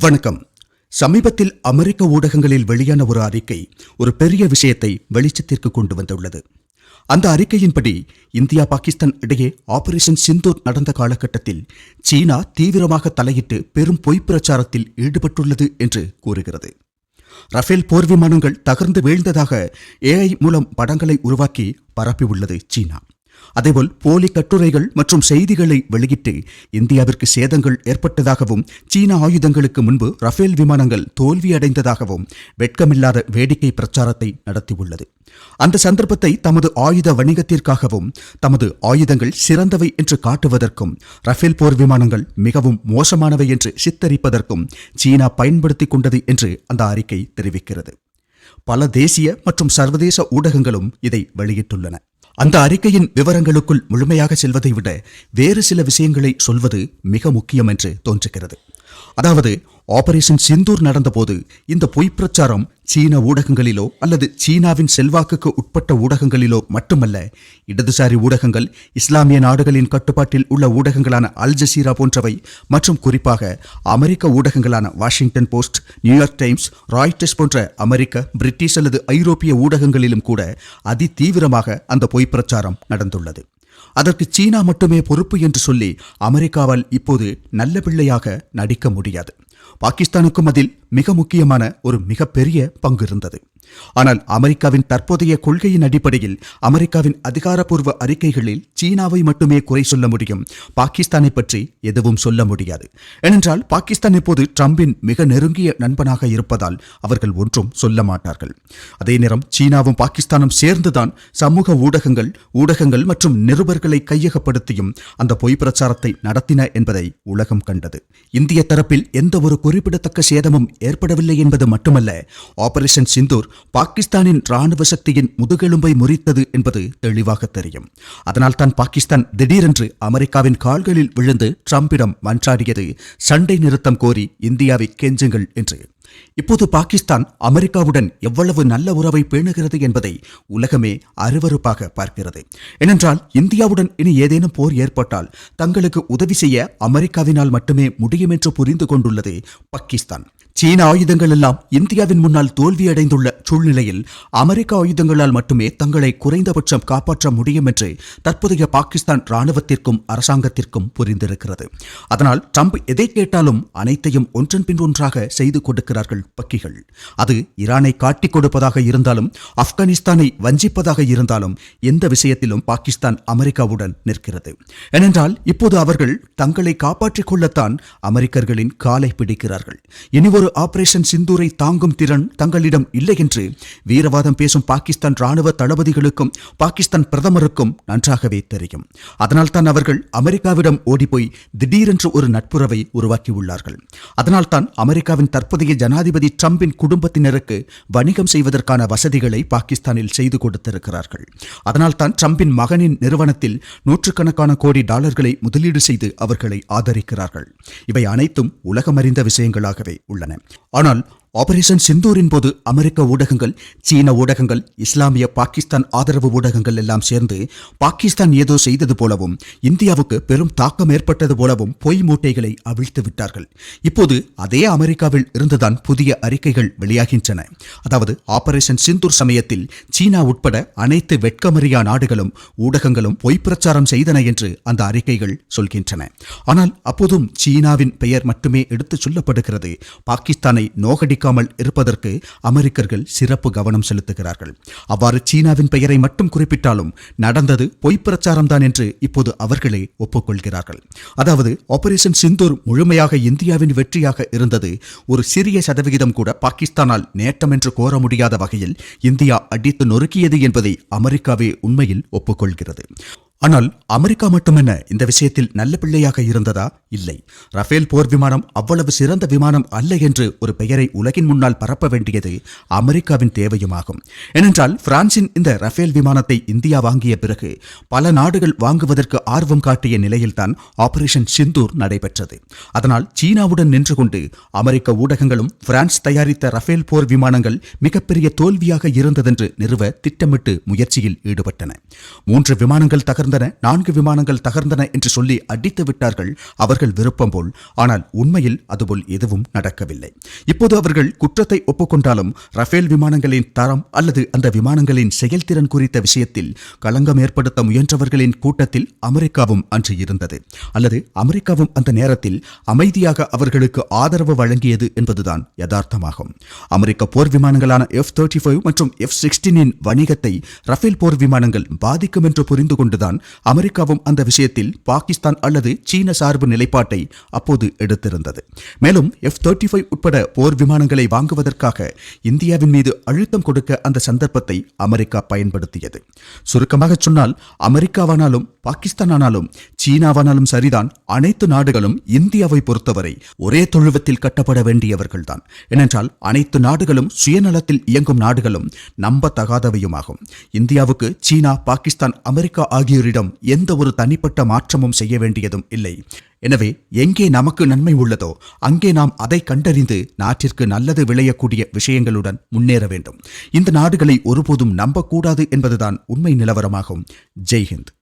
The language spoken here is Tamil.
வணக்கம். சமீபத்தில் அமெரிக்க ஊடகங்களில் வெளியான ஒரு அறிக்கை ஒரு பெரிய விஷயத்தை வெளிச்சத்திற்கு கொண்டு வந்துள்ளது. அந்த அறிக்கையின்படி இந்தியா பாகிஸ்தான் இடையே ஆபரேஷன் சிந்தூர் நடந்த காலகட்டத்தில் சீனா தீவிரமாக தலையிட்டு பெரும் பொய் பிரச்சாரத்தில் ஈடுபட்டுள்ளது என்று கூறுகிறது. ரஃபேல் போர் விமானங்கள் தகர்ந்து வீழ்ந்ததாக ஏஐ மூலம் படங்களை உருவாக்கி பரப்பியுள்ளது சீனா. அதேபோல் போலி கட்டுரைகள் மற்றும் செய்திகளை வெளியிட்டு இந்தியாவிற்கு சேதங்கள் ஏற்பட்டதாகவும் சீன ஆயுதங்களுக்கு முன்பு ரஃபேல் விமானங்கள் தோல்வியடைந்ததாகவும் வெட்கமில்லாத வேடிக்கை பிரச்சாரத்தை நடத்தியுள்ளது. அந்த சந்தர்ப்பத்தை தமது ஆயுத வணிகத்திற்காகவும் தமது ஆயுதங்கள் சிறந்தவை என்று காட்டுவதற்கும் ரஃபேல் போர் விமானங்கள் மிகவும் மோசமானவை என்று சித்தரிப்பதற்கும் சீனா பயன்படுத்திக் கொண்டது என்று அந்த அறிக்கை தெரிவிக்கிறது. பல தேசிய மற்றும் சர்வதேச ஊடகங்களும் இதை வெளியிட்டுள்ளன. அந்த அறிக்கையின் விவரங்களுக்குள் முழுமையாக செல்வதை விட வேறு சில விஷயங்களை சொல்வது மிக முக்கியம் என்று தோன்றுகிறது. அதாவது ஆபரேஷன் சிந்தூர் நடந்தபோது இந்த பொய் பிரச்சாரம் சீன ஊடகங்களிலோ அல்லது சீனாவின் செல்வாக்குக்கு உட்பட்ட ஊடகங்களிலோ மட்டுமல்ல இடதுசாரி ஊடகங்கள் இஸ்லாமிய நாடுகளின் கட்டுப்பாட்டில் உள்ள ஊடகங்களான அல் ஜசீரா போன்றவை மற்றும் குறிப்பாக அமெரிக்க ஊடகங்களான Washington Post New York Times Reuters போன்ற அமெரிக்க பிரிட்டிஷ் அல்லது ஐரோப்பிய ஊடகங்களிலும் கூட அதி தீவிரமாக அந்த பொய் பிரச்சாரம் நடந்துள்ளது. அதற்கு சீனா மட்டுமே பொறுப்பு என்று சொல்லி அமெரிக்காவால் இப்போது நல்ல பிள்ளையாக நடிக்க முடியாது. பாகிஸ்தானுக்கும் அதில் மிக முக்கியமான ஒரு மிகப்பெரிய பங்கு இருந்தது. ஆனால் அமெரிக்காவின் தற்போதைய கொள்கையின் அடிப்படையில் அமெரிக்காவின் அதிகாரப்பூர்வ அறிக்கைகளில் சீனாவை மட்டுமே குறை சொல்ல முடியும். பாகிஸ்தானை பற்றி எதுவும் சொல்ல முடியாது. ஏனென்றால் பாகிஸ்தான் இப்போது ட்ரம்பின் மிக நெருங்கிய நண்பனாக இருப்பதால் அவர்கள் ஒன்றும் சொல்ல மாட்டார்கள். அதே நேரம் சீனாவும் பாகிஸ்தானும் சேர்ந்துதான் சமூக ஊடகங்கள் ஊடகங்கள் மற்றும் நிருபர்களை கையகப்படுத்தியும் அந்த பொய் பிரச்சாரத்தை நடத்தின என்பதை உலகம் கண்டது. இந்திய தரப்பில் எந்த ஒரு குறிப்பிடத்தக்க சேதமும் ஏற்படவில்லை என்பது மட்டுமல்ல ஆபரேஷன் சிந்தூர் பாகிஸ்தானின் ராணுவ சக்தியின் முதுகெலும்பை முறித்தது என்பது தெளிவாக தெரியும். அதனால் தான் பாகிஸ்தான் திடீரென்று அமெரிக்காவின் கால்களில் விழுந்து ட்ரம்பிடம் மன்றாடியது சண்டை நிறுத்தம் கோரி இந்தியாவை கெஞ்சுங்கள் என்று இப்போது பாகிஸ்தான் அமெரிக்காவுடன் எவ்வளவு நல்ல உறவை பேணுகிறது என்பதை உலகமே அருவருப்பாக பார்க்கிறது. ஏனென்றால் இந்தியாவுடன் இனி ஏதேனும் போர் ஏற்பட்டால் தங்களுக்கு உதவி செய்ய அமெரிக்காவினால் மட்டுமே முடியும் என்று புரிந்து கொண்டுள்ளது பாகிஸ்தான். சீன ஆயுதங்கள் எல்லாம் இந்தியாவின் முன்னால் தோல்வியடைந்துள்ள சூழ்நிலையில் அமெரிக்க ஆயுதங்களால் மட்டுமே தங்களை குறைந்தபட்சம் காப்பாற்ற முடியும் என்று தற்போதைய பாகிஸ்தான் ராணுவத்திற்கும் அரசாங்கத்திற்கும் புரிந்திருக்கிறது. அதனால் ட்ரம்ப் எதை கேட்டாலும் அனைத்தையும் ஒன்றன் பின் ஒன்றாக செய்து கொடுக்கிறார்கள் பக்கிகள். அது ஈரானை காட்டிக் கொடுப்பதாக இருந்தாலும் ஆப்கானிஸ்தானை வஞ்சிப்பதாக இருந்தாலும் எந்த விஷயத்திலும் பாகிஸ்தான் அமெரிக்காவுடன் நிற்கிறது. ஏனென்றால் இப்போது அவர்கள் தங்களை காப்பாற்றிக் கொள்ளத்தான் அமெரிக்கர்களின் காலை பிடிக்கிறார்கள். இனி ஒரு ஆபரேஷன் சிந்தூரை தாங்கும் திறன் தங்களிடம் இல்லை என்று வீரவாதம் பேசும் பாகிஸ்தான் ராணுவ தளபதிகளுக்கும் பாகிஸ்தான் பிரதமருக்கும் நன்றாகவே தெரியும். அதனால் தான் அவர்கள் அமெரிக்காவிடம் ஓடிப்போய் திடீரென்று ஒரு நட்புறவை உருவாக்கியுள்ளார்கள். அதனால் தான் அமெரிக்காவின் தற்போதைய ஜனாதிபதி ட்ரம்பின் குடும்பத்தினருக்கு வணிகம் செய்வதற்கான வசதிகளை பாகிஸ்தானில் செய்து கொடுத்திருக்கிறார்கள். அதனால் தான் ட்ரம்பின் மகனின் நிறுவனத்தில் நூற்றுக்கணக்கான கோடி டாலர்களை முதலீடு செய்து அவர்களை ஆதரிக்கிறார்கள். இவை அனைத்தும் உலகமறிந்த விஷயங்களாகவே உள்ளன. ஆனால் ஆபரேஷன் சிந்தூரின் போது அமெரிக்க ஊடகங்கள் சீன ஊடகங்கள் இஸ்லாமிய பாகிஸ்தான் ஆதரவு ஊடகங்கள் எல்லாம் சேர்ந்து பாகிஸ்தான் ஏதோ செய்தது போலவும் இந்தியாவுக்கு பெரும் தாக்கம் ஏற்பட்டது போலவும் பொய் மூட்டைகளை அவிழ்த்து விட்டார்கள். இப்போது அதே அமெரிக்காவில் இருந்துதான் புதிய அறிக்கைகள் வெளியாகின்றன. அதாவது ஆபரேஷன் சிந்தூர் சமயத்தில் சீனா உட்பட அனைத்து வெட்கமறியா நாடுகளும் ஊடகங்களும் பொய் பிரச்சாரம் செய்தன என்று அந்த அறிக்கைகள் சொல்கின்றன. ஆனால் அப்போதும் சீனாவின் பெயர் மட்டுமே எடுத்துச் சொல்லப்படுகிறது. பாகிஸ்தானை நோகடிக்க பாதிக்காமல் இருப்பதற்கு அமெரிக்கர்கள் சிறப்பு கவனம் செலுத்துகிறார்கள். அவ்வாறு சீனாவின் பெயரை மட்டும் குறிப்பிட்டாலும் நடந்தது பொய்ப்பிரச்சாரம்தான் என்று இப்போது அவர்களே ஒப்புக்கொள்கிறார்கள். அதாவது ஆபரேஷன் சிந்தூர் முழுமையாக இந்தியாவின் வெற்றியாக இருந்தது ஒரு சிறிய சதவிகிதம் கூட பாகிஸ்தானால் நேட்டம் என்று கோர முடியாத வகையில் இந்தியா அடித்து நொறுக்கியது என்பதை அமெரிக்காவே உண்மையில் ஒப்புக்கொள்கிறது. ஆனால் அமெரிக்கா மட்டுமென்ன இந்த விஷயத்தில் நல்ல பிள்ளையாக இருந்ததா? இல்லை. ரஃபேல் போர் விமானம் அவ்வளவு சிறந்த விமானம் அல்ல என்று ஒரு பெயரை உலகின் முன்னால் பரப்ப வேண்டியது அமெரிக்காவின் தேவையுமாகும். ஏனென்றால் பிரான்சின் இந்த ரஃபேல் விமானத்தை இந்தியா வாங்கிய பிறகு பல நாடுகள் வாங்குவதற்கு ஆர்வம் காட்டிய நிலையில்தான் ஆபரேஷன் சிந்தூர் நடைபெற்றது. அதனால் சீனாவுடன் நின்று கொண்டு அமெரிக்க ஊடகங்களும் பிரான்ஸ் தயாரித்த ரஃபேல் போர் விமானங்கள் மிகப்பெரிய தோல்வியாக இருந்ததென்று நிறுவ திட்டமிட்டு முயற்சியில் ஈடுபட்டன. மூன்று விமானங்கள் தகர்ந்த தகர்ந்தன நான்கு விமானங்கள் தகர்ந்தன என்று சொல்லி அடித்து விட்டார்கள் அவர்கள் விருப்பம் போல். ஆனால் உண்மையில் அதுபோல் எதுவும் நடக்கவில்லை. இப்போது அவர்கள் குற்றத்தை ஒப்புக்கொண்டாலும் ரஃபேல் விமானங்களின் தரம் அல்லது அந்த விமானங்களின் செயல்திறன் குறித்த விஷயத்தில் களங்கம் ஏற்படுத்த முயன்றவர்களின் கூட்டத்தில் அமெரிக்காவும் அன்று இருந்தது. அல்லது அமெரிக்காவும் அந்த நேரத்தில் அமைதியாக அவர்களுக்கு ஆதரவு வழங்கியது என்பதுதான் யதார்த்தமாகும். அமெரிக்க போர் விமானங்களான எஃப் தேர்ட்டி ஃபைவ் மற்றும் எஃப் சிக்ஸ்டீனின் வணிகத்தை ரஃபேல் போர் விமானங்கள் பாதிக்கும் என்று புரிந்து கொண்டுதான் அமெரிக்காவும் அந்த விஷயத்தில் பாகிஸ்தான் அல்லது சீன சார்பு நிலைப்பாட்டை அப்போது எடுத்திருந்தது. மேலும் எஃப் தேர்ட்டி ஃபைவ் உட்பட போர் விமானங்களை வாங்குவதற்காக இந்தியாவின் மீது அழுத்தம் கொடுக்க அந்த சந்தர்ப்பத்தை அமெரிக்கா பயன்படுத்தியது. சுருக்கமாக சொன்னால் அமெரிக்காவானாலும் பாகிஸ்தானானாலும் சீனாவானாலும் சரிதான் அனைத்து நாடுகளும் இந்தியாவை பொறுத்தவரை ஒரே தொழுவத்தில் கட்டப்பட வேண்டியவர்கள்தான். ஏனென்றால் அனைத்து நாடுகளும் சுயநலத்தில் இயங்கும் நாடுகளும் நம்பத்தகாதவையுமாகும். இந்தியாவுக்கு சீனா பாகிஸ்தான் அமெரிக்கா ஆகியோரிடம் எந்த ஒரு தனிப்பட்ட மாற்றமும் செய்ய வேண்டியதும் இல்லை. எனவே எங்கே நமக்கு நன்மை உள்ளதோ அங்கே நாம் அதை கண்டறிந்து நாட்டிற்கு நல்லது விளையக்கூடிய விஷயங்களுடன் முன்னேற வேண்டும். இந்த நாடுகளை ஒருபோதும் நம்பக்கூடாது என்பதுதான் உண்மை நிலவரமாகும். ஜெய்ஹிந்த்.